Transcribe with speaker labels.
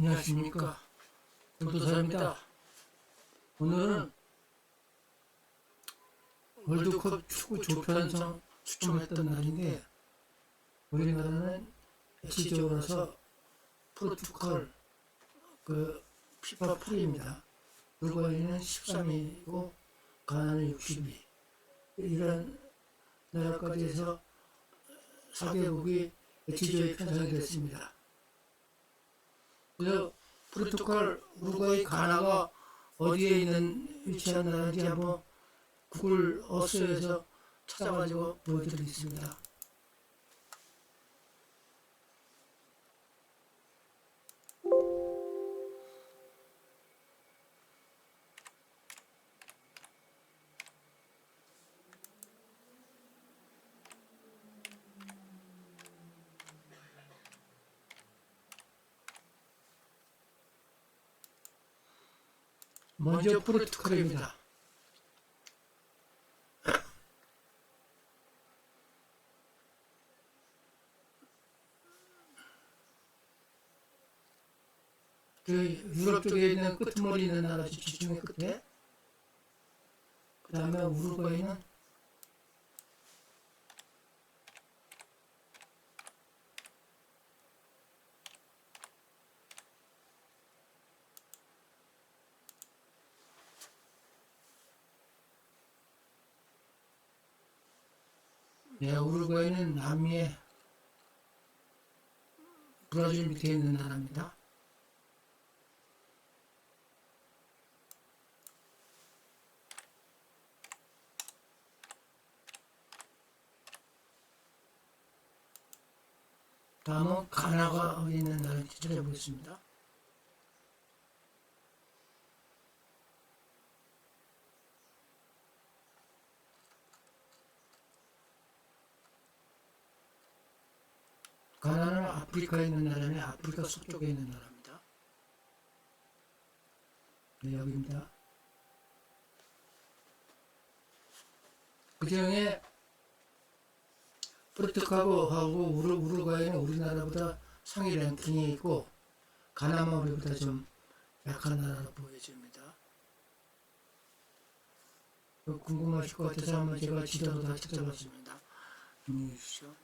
Speaker 1: 안녕하십니까. 도도사입니다. 오늘은 월드컵 축구 조편성 추첨했던 날인데 우리나라는 H조로서 포르투갈 그 피파 풀입니다. 우루과이는 13위고 가나는 60위. 이런 나라까지 해서 4개국이 H조에 편성이 됐습니다. 그래서 포르투갈, 우루과이, 가나가 어디에 있는 위치한 나라인지 한번 구글 어스에서 찾아가지고 보여드리겠습니다. 먼저 포르투갈입니다. 그 유럽 쪽에 있는 끄트머리 있는 나라 지중해 끝에 그 다음에 우루과이는 네, 우루과이는 남미의 브라질 밑에 있는 나라입니다. 다음은 가나가 있는 나라인지 찾아보겠습니다. 가나는 아프리카에 있는 나라네 아프리카 서쪽에 있는 나라입니다. 네, 여기입니다. 그 중에 포르투갈하고 우루, 우루과이는 우리나라보다 상위 랭킹이 있고 가나만 우리보다 좀 약한 나라로 보여집니다. 궁금하실 것 같아서 한번 제가 지도로 다 찾아봤습니다. 안녕히 계십시오.